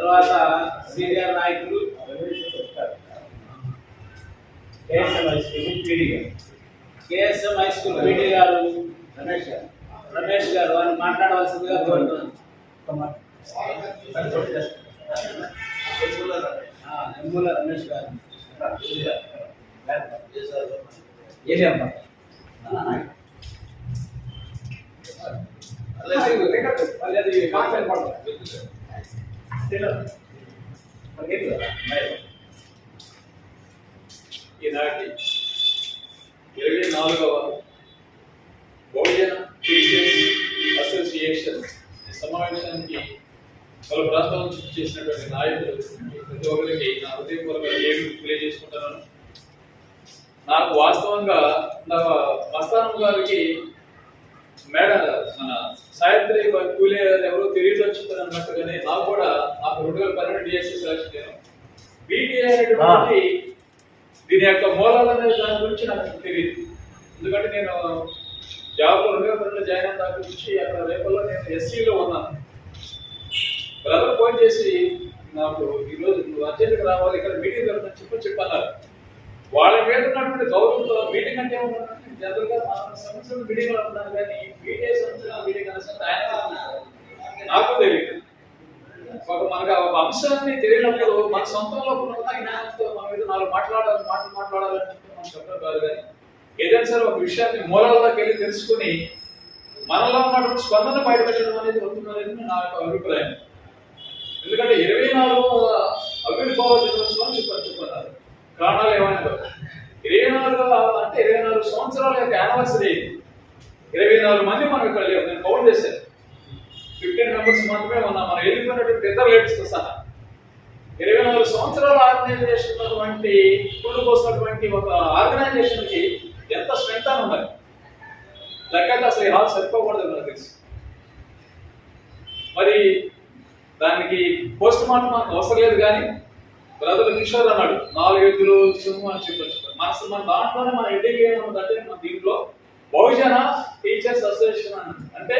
తర్వాత సీనియర్ నాయకులు KSM high school PD గారు. రమేష్ గారు. రమేష్ గారు వారిని మాట్లాడవలసిందిగా కోరుతున్నాను. నిమ్మల రమేష్ గారు. ఏది అమ్మా ఈనాటి ఇరవై నాలుగవ బహుజన టీచర్స్ అసోసియేషన్ సమావేశానికి పలు ప్రాంతాల నుంచి చేసినటువంటి నాయకులు ప్రతి ఒక్కరికి నా హృదయపూర్వక ఏమి తెలియజేసుకుంటున్నాను నాకు వాస్తవంగా నా మస్తానం గారికి మేడం మన సాయంత్రి కూలే ఎవరో తెలియదు వచ్చిందని అన్నట్టుగానే నాకు కూడా నాకు రెండు వేల పన్నెండు డిఎస్సి సెలక్షన్ నేను. బీటీఏ అనేటువంటి దీని యొక్క మూలాలు అనేది దాని గురించి నాకు తెలియదు. ఎందుకంటే నేను జాబ్ రెండు వేల పన్నెండు జాయిన్ అయిన దాని గురించి అక్కడ రేపల్లో నేను ఎస్సీలో ఉన్నాను. బ్రదర్ ఫోన్ చేసి నాకు ఈరోజు నువ్వు అర్జెంట్గా రావాలి ఇక్కడ మీటింగ్ జరుగుతుంది చెప్పు చెప్పన్నారు. వాళ్ళ మీద ఉన్నటువంటి గౌరవంతో మీటింగ్ అంటే ఏమన్నా జనరల్గా మన సంవత్సరం మీటింగ్ కానీ మీడియా సంవత్సరం విడిగా ఆయన నాకు తెలియదు. ఒక మనకు ఒక అంశాన్ని తెలియనప్పుడు మన సొంతంలో ఉన్న జ్ఞానంతో మన మీద నాలుగు మాట్లాడాలి మాటలు మాట్లాడాలని మనం చెప్పడం కాదు కానీ ఏదైనా సరే ఒక విషయాన్ని మూలాల్లోకి వెళ్ళి తెలుసుకుని మనలో ఉన్నటువంటి స్పందన బయటపెట్టడం అనేది ఉంటుందనేది నా యొక్క అభిప్రాయం. ఎందుకంటే ఇరవై నాలుగు అభివృద్ధి దినోత్సవం చెప్పారు చెప్పారు కారణాలు ఏమైనా ఇరవై నాలుగు అంటే ఇరవై సంవత్సరాల యొక్క యానివర్సరీ ఇరవై నాలుగు మంది మనం ఇక్కడ లేవు. నేను కౌంట్ చేశాను. ఫిఫ్టీన్ మెంబర్స్ మాత్రమే ఉన్నాం. మనం వెళ్ళిపోయినటువంటి ఇతర లేడీస్తో సహా. ఇరవై నాలుగు సంవత్సరాల ఆర్గనైజేషన్ ఉన్నటువంటి స్కూల్ పోసినటువంటి ఒక ఆర్గనైజేషన్కి ఎంత స్ట్రెంత్ అని ఉన్నది లేకపోతే అసలు ఈ హాల్ సరిపోకూడదు మనకు తెలిసి మరి దానికి పోస్ట్ మార్టం మనకు అవసరం లేదు కానీ బ్రదర్ కిషోర్ అన్నాడు నాలుగు ఎద్దులు సింహం అని చెప్పొచ్చు మనసు మన దాంట్లోనే మన ఎడ్డీకి ఏమన్నదంటే మన దీంట్లో బహుజన టీచర్స్ అసోసియేషన్ అని అంటే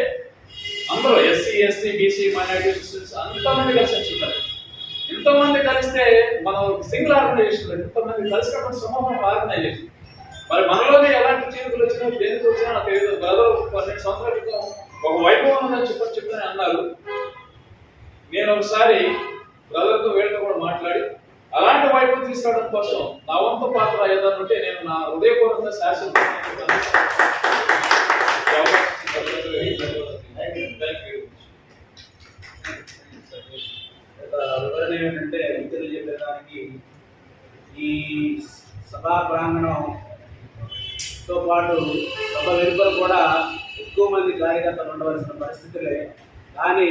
అందరూ ఎస్సీ ఎస్టీ బీసీ మైనారిటీస్ అంతమంది కలిసి వచ్చింటారు ఇంతమంది కలిస్తే మనం సింగిల్ ఆర్గనైజేషన్ ఇంతమంది కలిసినప్పుడు సమూహం ఆర్గనైజేషన్. మరి మనలోనే ఎలాంటి చీరుకులు వచ్చినా దేనికి వచ్చినా నాకు తెలియదు బ్రదర్ పన్నెండు సంవత్సరాల క్రితం ఒక వైభవం ఉందని చెప్పని చెప్పని అన్నారు. నేను ఒకసారి బ్రదర్తో వీళ్ళతో కూడా మాట్లాడి అలాంటి వైపు తీసుకోవడం కోసం నా వంతు పాత్ర ఏదైనా నేను నా హృదయపూర్వక శాసనం థ్యాంక్ యూ ఒక వివరణ ఏమిటంటే చెప్పేదానికి ఈ సభా ప్రాంగణంతో పాటు సభ వెలుపల కూడా ఎక్కువ మంది కార్యకర్తలు ఉండవలసిన పరిస్థితులే. కానీ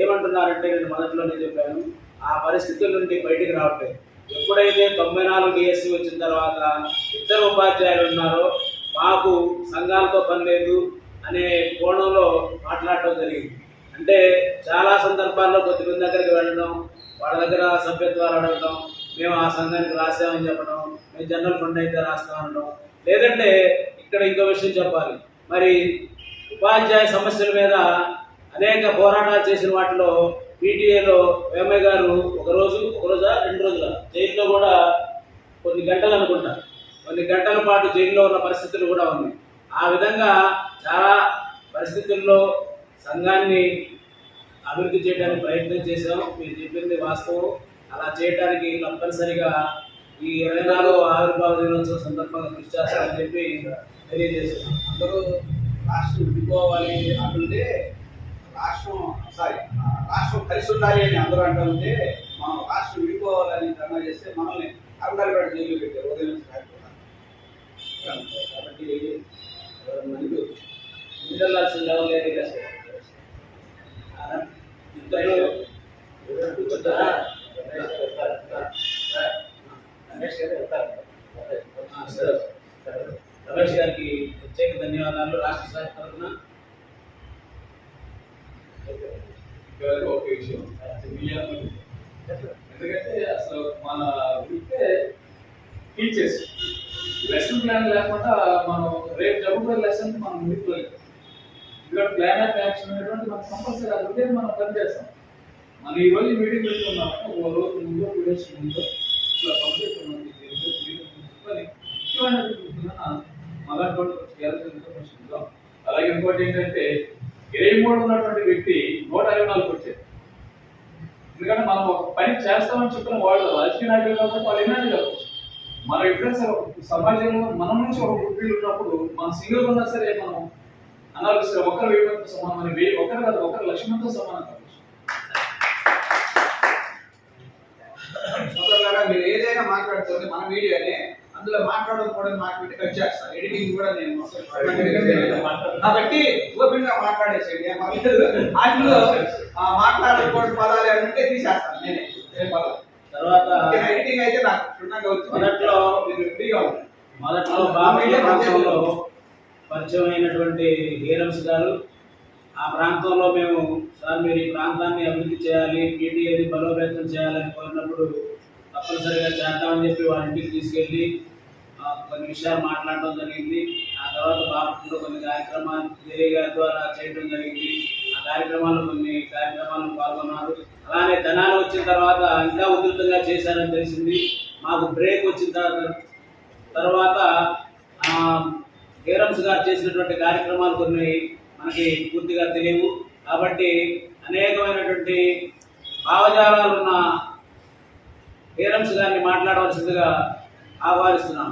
ఏమంటున్నారంటే నేను మొదట్లోనే చెప్పాను ఆ పరిస్థితుల నుండి బయటికి రావట్లేదు. ఎప్పుడైతే తొంభై నాలుగు డిఎస్సి వచ్చిన తర్వాత ఇద్దరు ఉపాధ్యాయులు ఉన్నారో మాకు సంఘాలతో పని లేదు అనే కోణంలో మాట్లాడటం జరిగింది. అంటే చాలా సందర్భాల్లో కొద్దిమంది దగ్గరికి వెళ్ళడం వాళ్ళ దగ్గర సభ్యత్వాలు అడగడం మేము ఆ సంఘానికి రాసామని చెప్పడం మేము జనరల్ ఫండ్ అయితే రాస్తామనడం లేదంటే ఇక్కడ ఇంకో విషయం చెప్పాలి. మరి ఉపాధ్యాయ సమస్యల మీద అనేక పోరాటాలు చేసిన వాటిలో పీటీఏలో వేమయ్య గారు ఒక రోజు ఒక రోజా రెండు రోజుల? జైల్లో కూడా కొన్ని గంటలు అనుకుంటా. కొన్ని గంటల పాటు జైల్లో ఉన్న పరిస్థితులు కూడా ఉన్నాయి. ఆ విధంగా చాలా పరిస్థితుల్లో సంఘాన్ని అభివృద్ధి చేయడానికి ప్రయత్నం చేశాం. మీరు చెప్పింది వాస్తవం. అలా చేయడానికి తప్పనిసరిగా ఈ ఇరవై నాలుగో ఆవిర్భావ దినోత్సవం సందర్భంగా కృషి చేస్తామని చెప్పి తెలియజేస్తున్నాం. అందరూ రాష్ట్రం విడిపోవాలి అంటుంటే రాష్ట్రం సారీ రాష్ట్రం కలిసి ఉండాలి అని అందరూ అంటూ ఉంటే మనం రాష్ట్రం విడిపోవాలని ధర్నా చేస్తే మనల్ని అరుణారిపేట జైలు పెట్టారు ఉదయం నుంచి కాబట్టి మనకు ముందెళ్ళాల్సిన లెవెల్ లేదు రమేష్ రమేష్ గారికి ప్రత్యేక ధన్యవాదాలు. రాష్ట్ర స్థాయి తరఫున ఇంకా ఒక విషయం ఎందుకంటే అసలు మన వృత్తే టీచర్స్ లెసన్ ప్లాన్ లేకుండా మనం రేపు జరుగుతున్న లెసన్ మనం ముందుకోలేదు ఎందుకంటే ప్లాన్ ఆఫ్ యాక్షన్ అనేటువంటి మనం కంపల్సరీ అది మనం పని మనం ఈ రోజు మీటింగ్ పెట్టుకున్నాము ఒక రోజు ముందు టూ డేస్ ముందు ఇట్లా పబ్లిక్ ముఖ్యమైన తెలియదు, అలాగే ఇంకోటి ఏంటంటే ఇరవై మూడు ఉన్నటువంటి వ్యక్తి నూట ఇరవై నాలుగు వచ్చేది ఎందుకంటే మనం ఒక పని చేస్తామని చెప్పిన వాళ్ళు రాజకీయ నాయకులు కాబట్టి వాళ్ళు ఎన్నది కావచ్చు మనం ఎప్పుడైనా సమాజంలో మనం నుంచి ఒక గుడ్డీలు ఉన్నప్పుడు మనం సింగిల్ ఉన్నా సరే మనం అనాలి సరే ఒకరు వెయ్యి మందితో సమానం అని ఒకరు కాదు ఒకరు లక్ష మందితో సమానం కావచ్చు మీరు ఏదైనా మాట్లాడుతుంది మన మీడియానే అందులో మాట్లాడకపోవడం మాకు పెట్టి కట్ చేస్తాను ఎడిటింగ్ కూడా నేను కాబట్టి ఓపెన్గా మాట్లాడేసేయండి. ఆ, మాట్లాడకపోవడం పదాలు ఏమైనా ఉంటే తీసేస్తాను నేనే. తర్వాత ఎడిటింగ్ అయితే నాకు క్షుణ్ణంగా వచ్చి మొదట్లో మీరు ఫ్రీగా ఉంటారు మొదట్లో బాపట్ల ప్రాంతంలో పరిచయం అయినటువంటి హీరమ్స్ గారు ఆ ప్రాంతంలో మేము సార్ మీరు ఈ ప్రాంతాన్ని అభివృద్ధి చేయాలి పీటీఏని బలోపేతం చేయాలని కోరినప్పుడు తప్పనిసరిగా చేద్దామని చెప్పి వాళ్ళ ఇంటికి తీసుకెళ్ళి కొన్ని విషయాలు మాట్లాడడం జరిగింది. ఆ తర్వాత బాపట్లో కొన్ని కార్యక్రమాలు దేవి గారి ద్వారా చేయడం జరిగింది. ఆ కార్యక్రమాల్లో కొన్ని కార్యక్రమాలు పాల్గొన్నారు. అలానే ధనాలు వచ్చిన తర్వాత ఇంకా ఉధృతంగా చేశారని తెలిసింది. మాకు బ్రేక్ వచ్చిన తర్వాత తర్వాత గారు చేసినటువంటి కార్యక్రమాలు కొన్ని మనకి పూర్తిగా తెలియవు. కాబట్టి అనేకమైనటువంటి భావజాలాలు ఉన్న గారిని మాట్లాడవలసిందిగా ఆహ్వానిస్తున్నాం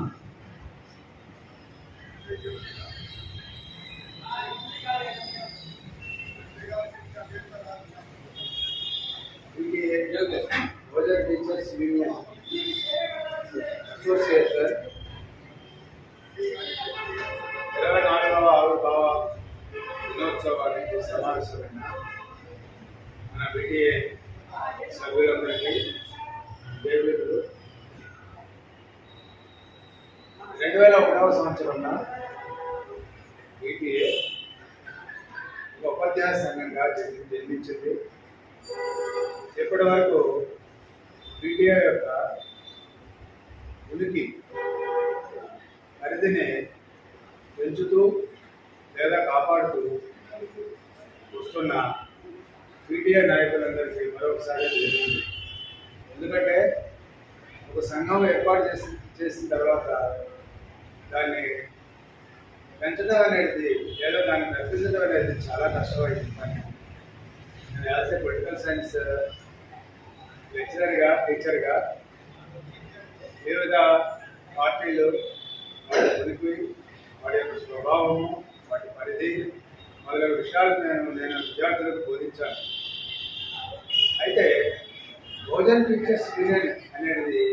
రోజర్ టీచర్స్ యూనియన్ అసోసియేషన్ ఇరవై నాలుగవ ఆవిర్భావ దినోత్సవానికి సమావేశమైన మన బిటిఏ సభ్యులందరికీ దేవుడు రెండు వేల ఒకటవ సంవత్సరంలో ఒక సంఘంగా జన్మించింది. ఇప్పటి వరకు పీటీఐ యొక్క ఉనికి పరిధిని పెంచుతూ లేదా కాపాడుతూ వస్తున్న పీటీఆర్ నాయకులందరికీ మరొకసారి జరిగింది ఎందుకంటే ఒక సంఘం ఏర్పాటు చేసి చేసిన తర్వాత దాన్ని పెంచడం అనేది ఏదో దాన్ని తప్పించడం అనేది చాలా కష్టమైంది. పని నేను యాజ్ ఏ పొలిటికల్ సైన్స్ లెక్చరర్గా టీచర్గా వివిధ పార్టీలు వాటి ఉనికి వాటి యొక్క స్వభావము వాటి పరిధి మొదలైన విషయాలు నేను నేను విద్యార్థులకు బోధించాను. అయితే భోజన్ టీచర్స్ యూనియన్ అనేది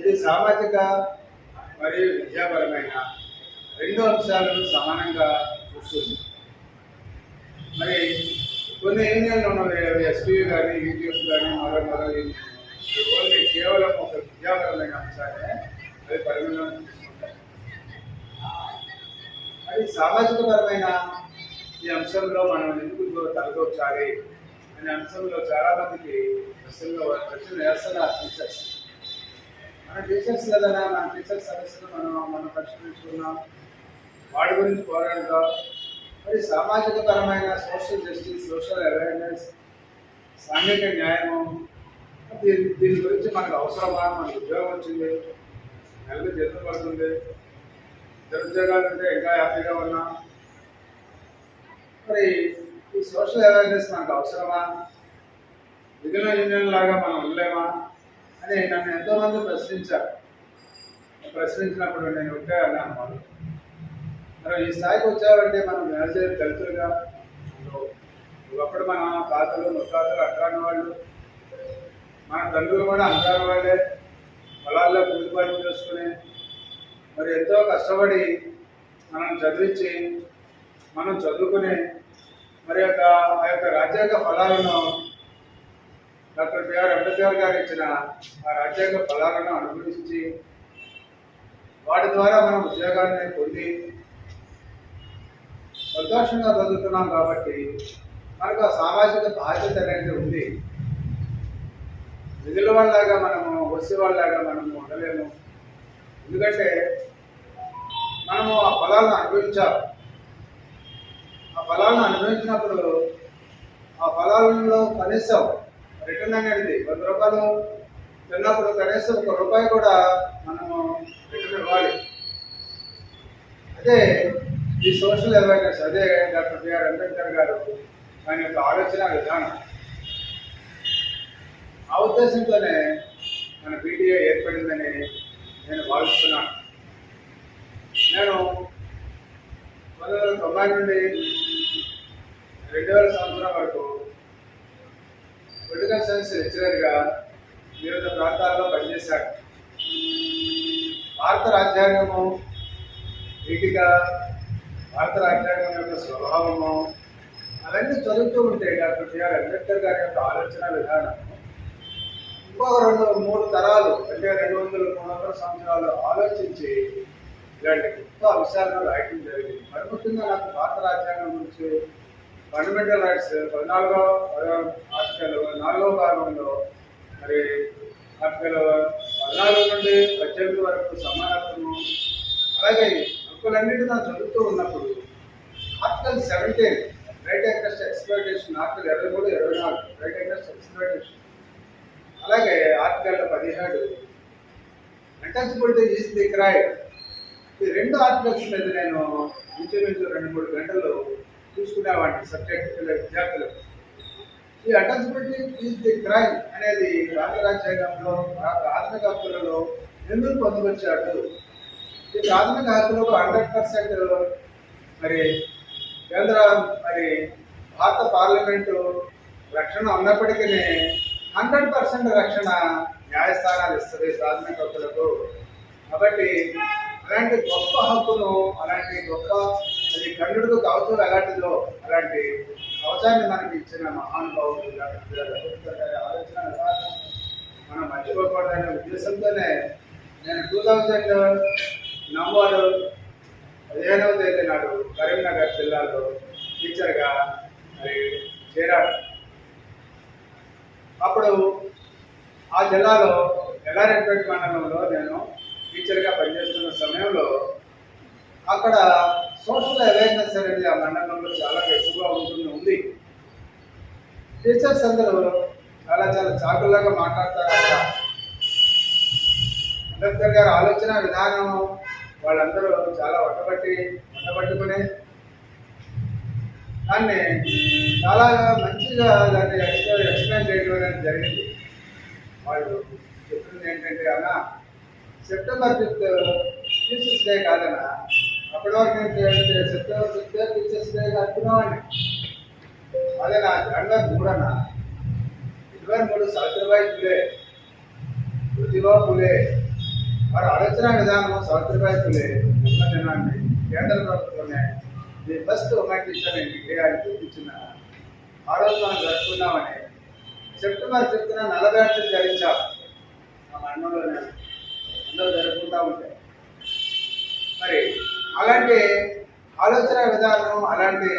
ఇది సామాజిక మరియు విద్యాపరమైన రెండు అంశాలను సమానంగా వస్తుంది. మరి కొన్ని యూనియన్లు ఉన్నాయి ఎస్పీ కానీ యూనియన్స్ కానీ మరో మరో యూనియన్ ఓన్లీ కేవలం ఒక విద్యాపరమైన అంశాలే అది పరిగణలోకి తీసుకుంటాయి అది సామాజికపరమైన ఈ అంశంలో మనం ఎందుకు తలదొచ్చాలి అనే అంశంలో చాలా మందికి ప్రశ్నలు ప్రశ్న నిరసన టీచర్స్. మన టీచర్స్ కదా మన టీచర్స్ సమస్యలు మనం మనం పరిష్కరించుకున్నాం. వాటి గురించి పోరాడుతాం. మరి సామాజిక పరమైన సోషల్ జస్టిస్ సోషల్ అవేర్నెస్ సాంఘిక న్యాయము దీని దీని గురించి మనకు అవసరమా? మనకు ఉద్యోగం వచ్చింది నెలకు జీతం పడుతుంది ఇద్దరు ఉంటే ఇంకా హ్యాపీగా ఉన్నాం. మరి ఈ సోషల్ అవేర్నెస్ మనకు అవసరమా? మిగిలిన యూనియన్ లాగా మనం ఉండలేమా? అని నన్ను ఎంతోమంది ప్రశ్నించారు. ప్రశ్నించినప్పుడు నేను ఉంటే అన్నాను. వాళ్ళు మనం ఈ స్థాయికి వచ్చామంటే మనం మేనేజర్ దళితులుగా ఒకప్పుడు మన తాతలు ముత్తాతలు అట్రాని వాళ్ళు మన తండ్రులు కూడా అంటారు వాళ్ళే పొలాల్లో కూలిపాటు చేసుకుని మరి ఎంతో కష్టపడి మనం చదివించి మనం చదువుకుని మరి యొక్క ఆ యొక్క రాజ్యాంగ ఫలాలను డాక్టర్ బిఆర్ అంబేద్కర్ గారు ఇచ్చిన ఆ రాజ్యాంగ ఫలాలను అనుభవించి వాటి ద్వారా మనం ఉద్యోగాన్ని పొంది సంతోషంగా బతుకుతున్నాం కాబట్టి మనకు ఆ సామాజిక బాధ్యత అనేది ఉంది. నిధుల వాళ్ళగా మనము వచ్చే వాళ్ళగా మనము ఉండలేము. ఎందుకంటే మనము ఆ ఫలాలను అనుభవించాం ఆ ఫలాలను అనుభవించినప్పుడు ఆ ఫలాలలో కనీసం రిటర్న్ అనేది వంద రూపాయలు తిన్నప్పుడు కనీసం ఒక రూపాయి కూడా మనము రిటర్న్ ఇవ్వాలి. అదే ఈ సోషల్ అవేర్నెస్ అదే doctor B R Ambedkar garu ఆయన యొక్క ఆలోచన విధానం. ఆ ఉద్దేశంతోనే మన పీటీఏ ఏర్పడిందని నేను భావిస్తున్నాను. నేను పంతొమ్మిది వందల తొంభై నుండి రెండు వేల సంవత్సరం వరకు పొలిటికల్ సైన్స్ లెక్చరర్గా వివిధ ప్రాంతాల్లో పనిచేశాను. భారత రాజ్యాంగము వీటిగా భారత రాజ్యాంగం యొక్క స్వభావము అవన్నీ చదువుతూ ఉంటే డాక్టర్ బిఆర్ అంబేద్కర్ గారి యొక్క ఆలోచన విధానం. ఇంకొక రెండు మూడు తరాలు అంటే రెండు వందల మూడు వందల సంవత్సరాలు ఆలోచించి ఇలాంటి గొప్ప అంశాలను రాయటం జరిగింది. మరి ముఖ్యంగా నాకు భారత రాజ్యాంగం గురించి ఫండమెంటల్ రైట్స్ పద్నాలుగో ఆర్టికల్ నాలుగో భాగంలో మరి ఆర్టికల్ పద్నాలుగు నుండి పద్దెనిమిది వరకు సమానత్వము అలాగే హక్కులన్నిటి నా చదువుతూ ఉన్నప్పుడు article seventeen right against exploitation article ఇరవై మూడు ఇరవై నాలుగు రైట్ అగ్రెస్ట్ ఎక్స్ప్లోటేషన్ అలాగే ఆర్టికల్ పదిహేడు అటాచబిలిటీ ఈజ్ ది క్రైమ్. ఈ రెండు ఆర్టికల్స్ మీద నేను ఇంచుమించు రెండు మూడు గంటలు చూసుకునే వాటి సబ్జెక్ట్ విద్యార్థులు. ఈ అటాచబిలిటీ ఈజ్ ది క్రైమ్ అనేది భారత రాజ్యాంగంలో ఆ హక్కులలో ఎందుకు పొందుపరిచాడు? ఈ ప్రాథమిక హక్కులకు హండ్రెడ్ పర్సెంట్ మరి కేంద్ర మరి భారత పార్లమెంటు రక్షణ ఉన్నప్పటికీ హండ్రెడ్ పర్సెంట్ రక్షణ న్యాయస్థానాలు ఇస్తుంది ప్రాథమిక హక్కులకు. కాబట్టి అలాంటి గొప్ప హక్కును అలాంటి గొప్ప అది కన్నుడికి కవచం ఎలాంటిదో అలాంటి కవచాన్ని మనకి ఇచ్చిన మహానుభావులు ఆలోచన మనం మర్చిపోకూడదనే ఉద్దేశంతోనే నేను టూ థౌజండ్ నవంబర్ పదిహేనవ తేదీ నాడు కరీంనగర్ జిల్లాలో టీచర్గా మరి చేరాడు అప్పుడు ఆ జిల్లాలో ఎల్లారెడ్డిపేట మండలంలో నేను టీచర్గా పనిచేస్తున్న సమయంలో అక్కడ సోషల్ అవేర్నెస్ అనేది ఆ మండలంలో చాలా ఎక్కువగా ఉంటుంది ఉంది. టీచర్స్ అందరూ చాలా చాలా చాకులాగా మాట్లాడతారు అక్కడ అంబేద్కర్ గారి ఆలోచన విధానం వాళ్ళందరూ చాలా వట్టబట్టి వట్టబట్టుకుని దాన్ని చాలా మంచిగా దాన్ని ఎక్స్ప్లెయిన్ ఎక్స్ప్లెయిన్ చేయడం అనేది జరిగింది. వాళ్ళు చెప్పింది ఏంటంటే అన్న సెప్టెంబర్ ఫిఫ్త్ టీచర్స్ డే కాదన్న. అప్పటి వరకు నేను సెప్టెంబర్ ఫిఫ్త్ టీచర్స్ డే అనుకున్నామండి. అదే నా జనవరి మూడన్న. ఇరవై మూడు సావిత్రిబాయి పులే ప్రతిభా పులే వారి ఆలోచన విధానం సావిత్రిబాయి పులే జన్మదినాన్ని కేంద్ర ప్రభుత్వమే the first women teacher in India అని చూపించిన ఆ రోజు మనం జరుపుకున్నామని సెప్టెంబర్ ఫిఫ్త్న నలభై అట్లు ధరించాం మా మండలంలోనే అందరూ జరుపుకుంటా ఉంటాయి మరి అలాంటి ఆలోచన విధానం అలాంటి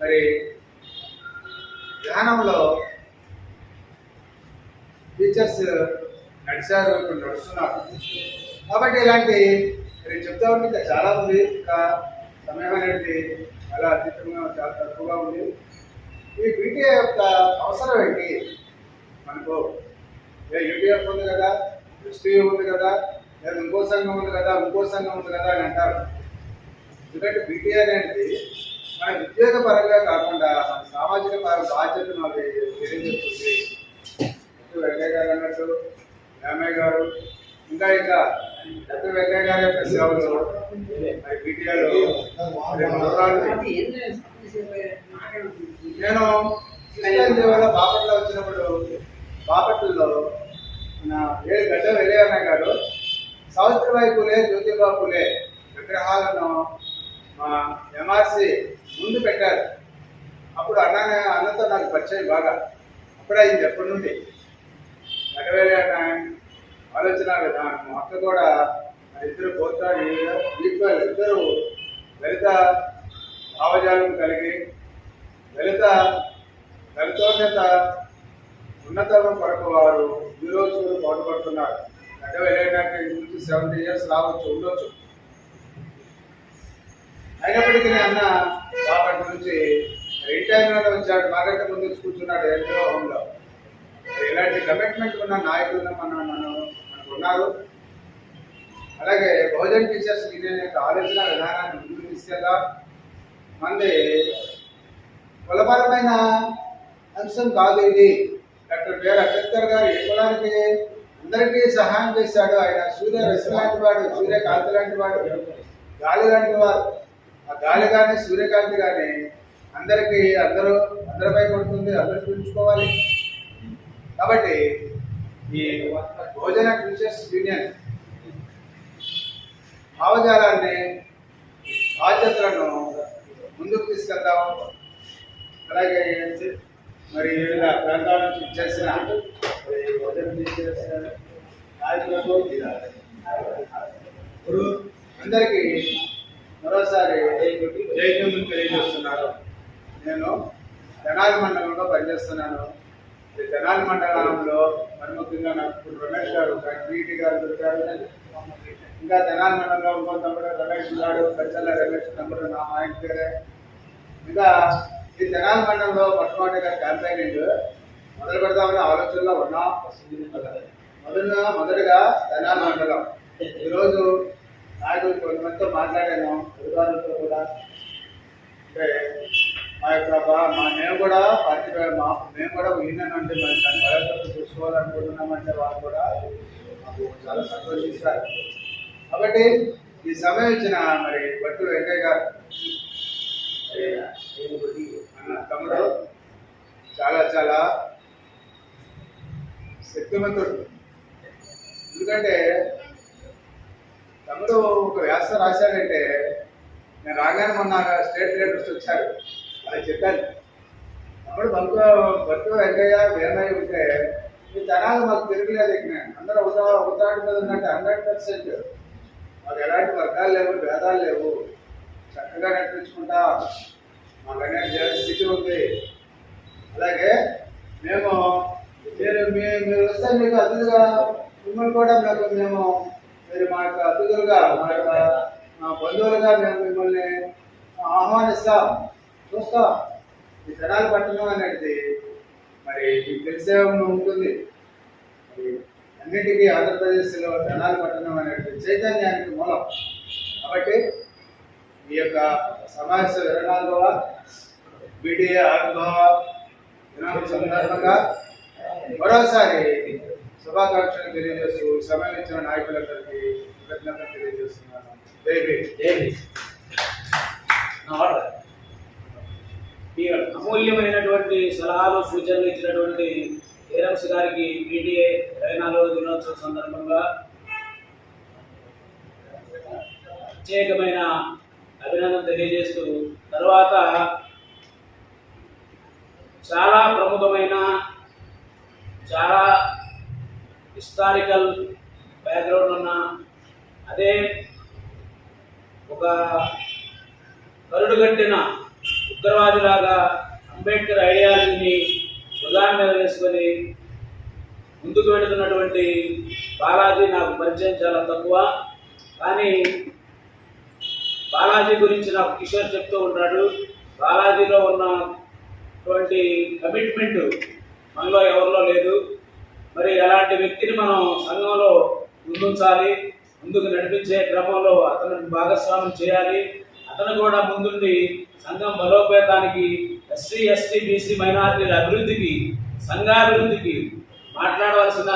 మరి విధానంలో టీచర్స్ నడిచారు ఇప్పుడు నడుస్తున్నారు. కాబట్టి ఇలాంటి నేను చెప్తా ఉంటే ఇంకా చాలా ఉంది. ఇంకా సమయం అనేది చాలా అతీతంగా చాలా తక్కువగా ఉంది. ఈ బీటీఏ యొక్క అవసరం ఏంటి? మనకు ఏ యూటీఎఫ్ ఉంది కదా ఎస్టీ ఉంది కదా లేదా ఇంకో సంఘం ఉంది కదా ఇంకో సంఘం ఉంది కదా అని అంటారు. ఎందుకంటే బీటీఏ అనేది మన ఉద్యోగ పరంగా కాకుండా మన సామాజిక పర బాధ్యతను అది తెలియజేస్తుంది వెంకయ్య గారు అన్నట్టు రామయ్య గారు ఇంకా ఇంకా డాక్టర్ వెంకయ్య గారి యొక్క సేవలు మరి నేను బాపట్లో వచ్చినప్పుడు బాపట్లలో నా ఏడు గడ్డ వెళ్ళేవన్న గారు సావిత్రిబాయి పూలే జ్యోతిబా పూలే విగ్రహాలను మా ఎంఆర్సి ముందు పెట్టారు. అప్పుడు అన్న అన్నతో నాకు పరిచయం బాగా. అప్పుడే అయింది ఎప్పటి నుండి? నడవేలి ఆలోచన విధానం అక్క కూడా ఇద్దరు పోతాడు ఈక్వల్ ఇద్దరు దళిత భావజాలం కలిగి దళిత దళితోన్నత ఉన్నతం కొరకు వారు ఈరోజు పాటుపడుతున్నారు. అంటే వెళ్ళడానికి నుంచి సెవెంటీ ఇయర్స్ రావచ్చు ఉండొచ్చు. అయినప్పటికీ అన్న బాపటి నుంచి రిటైర్మెంట్ వచ్చాడు మాకంటే ముందు కూర్చున్నాడు ఎన్జిఓ హోమ్లో ఇలాంటి కమిట్మెంట్ ఉన్న నాయకులు మన మనం మనకు ఉన్నారు. అలాగే బహుజన్ టీచర్స్ యూనియన్ యొక్క ఆలోచన విధానాన్ని ముందుకు తీసుకెళ్దాం. మంది కులపరమైన అంశం కాదు ఇది డాక్టర్ బిఆర్ అంబేద్కర్ గారు ఏ కులానికి అందరికీ సహాయం చేశాడు. ఆయన సూర్య రశ్మి లాంటి వాడు సూర్యకాంతి లాంటి వాడు గాలి లాంటి వారు ఆ గాలి కానీ సూర్యకాంతి కానీ అందరికీ అందరూ అందరిపై కొడుతుంది అందరూ చూపించుకోవాలి. కాబట్టి ఈ భోజన టీచర్స్ యూనియన్ భావజాలాన్ని బాధ్యతలను ముందుకు తీసుకెళ్తాం. అలాగే మరి వివిధ ప్రాంతాల నుంచి చేసిన భోజనం చేసిన నాయకులకు ఇప్పుడు అందరికీ మరోసారి జైత్యం తెలియజేస్తున్నారు నేను తెనాలి మండలంలో పనిచేస్తున్నాను. తెనాలి మండలంలో మరి ముఖ్యంగా నాకు రమేష్ గారు పీటీ గారు దొరికారు. ఇంకా తెనాలి మండలంలో ఇంకో తమ్ముడు రమేష్ గారు పెద్దల రమేష్ తమ్ముడు నా ఆయన పేరే. ఇంకా ఈ తెనాలి మండలంలో మొట్టమొదటిగా క్యాంపెయినింగ్ మొదలు పెడదామని ఆలోచనలో ఉన్నాం. మొదలుగా మొదటగా తెనాలి మండలం. ఈరోజు నాయకులు కొంతమందితో మాట్లాడాను అధికారులతో కూడా. అంటే మా యొక్క మా మేము కూడా పార్టీ మా మేము కూడా యూనియన్ అంటే మరి దాని బలోపేతం చూసుకోవాలనుకుంటున్నామంటే వాళ్ళు కూడా మాకు చాలా సంతోషిస్తారు. కాబట్టి ఈ సమయం ఇచ్చిన మరి భట్టు వెంకయ్య గారు తమ్ముడు చాలా చాలా శక్తివంతుడు. ఎందుకంటే తమ్ముడు ఒక వ్యాస రాశాడంటే నేను రాగానే మొన్న స్టేట్ లీడర్స్ వచ్చారు. అది చెప్పాను అప్పుడు బంకు భర్త వెంకయ్య వీరమయ్య ఉంటే ఈ తరాలు మాకు తిరగలేదు ఇక్కడ. అందరూ ఉదా ఉదాహరణ మీద ఉన్నట్టు హండ్రెడ్ పర్సెంట్. మాకు ఎలాంటి వర్గాలు లేవు భేదాలు లేవు. చక్కగా నడిపించుకుంటా. మాకు అనేది స్థితి ఉంది. అలాగే మేము మీరు మీ మీరు వస్తే మీకు అతిథిగా మిమ్మల్ని కూడా మేము మేము మీరు మా యొక్క అతిథులుగా మా యొక్క మా బంధువులుగా మేము మిమ్మల్ని ఆహ్వానిస్తాం. చూస్తా. ఈ జనాలు పట్టణం అనేది మరి మీకు తెలిసే ఉంటుంది? మరి అన్నిటికీ ఆంధ్రప్రదేశ్లో జనాలు పట్టణం అనేది చైతన్యానికి మూలం. కాబట్టి ఈ యొక్క సమావేశ ఇరవై నాలుగవ బీడీఏ ఆవిర్భావ దినం సందర్భంగా మరోసారి శుభాకాంక్షలు తెలియజేస్తూ ఈ సమయం ఇచ్చిన నాయకులందరికీ కృతజ్ఞతలు తెలియజేస్తున్నాను. జై భీమ్. నా ఆర్డర్. ఈ అమూల్యమైనటువంటి సలహాలు సూచనలు ఇచ్చినటువంటి ఏరమ్స్ గారికి పీటీఏ ఇరవై నాలుగవ దినోత్సవం సందర్భంగా ప్రత్యేకమైన అభినందన తెలియజేస్తూ తర్వాత చాలా ప్రముఖమైన చాలా హిస్టారికల్ బ్యాక్గ్రౌండ్ ఉన్న అదే ఒక కరుడుగట్టిన ఉగ్రవాదిలాగా అంబేద్కర్ ఐడియాలజీని ప్రధాన మీద వేసుకొని ముందుకు వెళుతున్నటువంటి బాలాజీ నాకు పరిచయం చాలా తక్కువ. కానీ బాలాజీ గురించి నాకు కిషోర్ చెప్తూ ఉంటాడు. బాలాజీలో ఉన్నటువంటి కమిట్మెంట్ మనలో ఎవరిలో లేదు. మరి అలాంటి వ్యక్తిని మనం సంఘంలో ముందుంచాలి. ముందుకు నడిపించే క్రమంలో అతను భాగస్వామ్యం చేయాలి. అతను కూడా ముందుండి సంఘం బలోపేతానికి ఎస్సీ ఎస్టీ బీసీ మైనారిటీల అభివృద్ధికి సంఘాభివృద్ధికి మాట్లాడవలసిన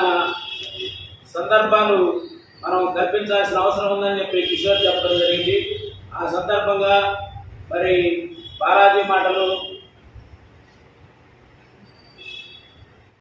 సందర్భాలు మనం కల్పించాల్సిన అవసరం ఉందని చెప్పి కిషోర్ చెప్పడం జరిగింది. ఆ సందర్భంగా మరి బాలాజీ మాటలు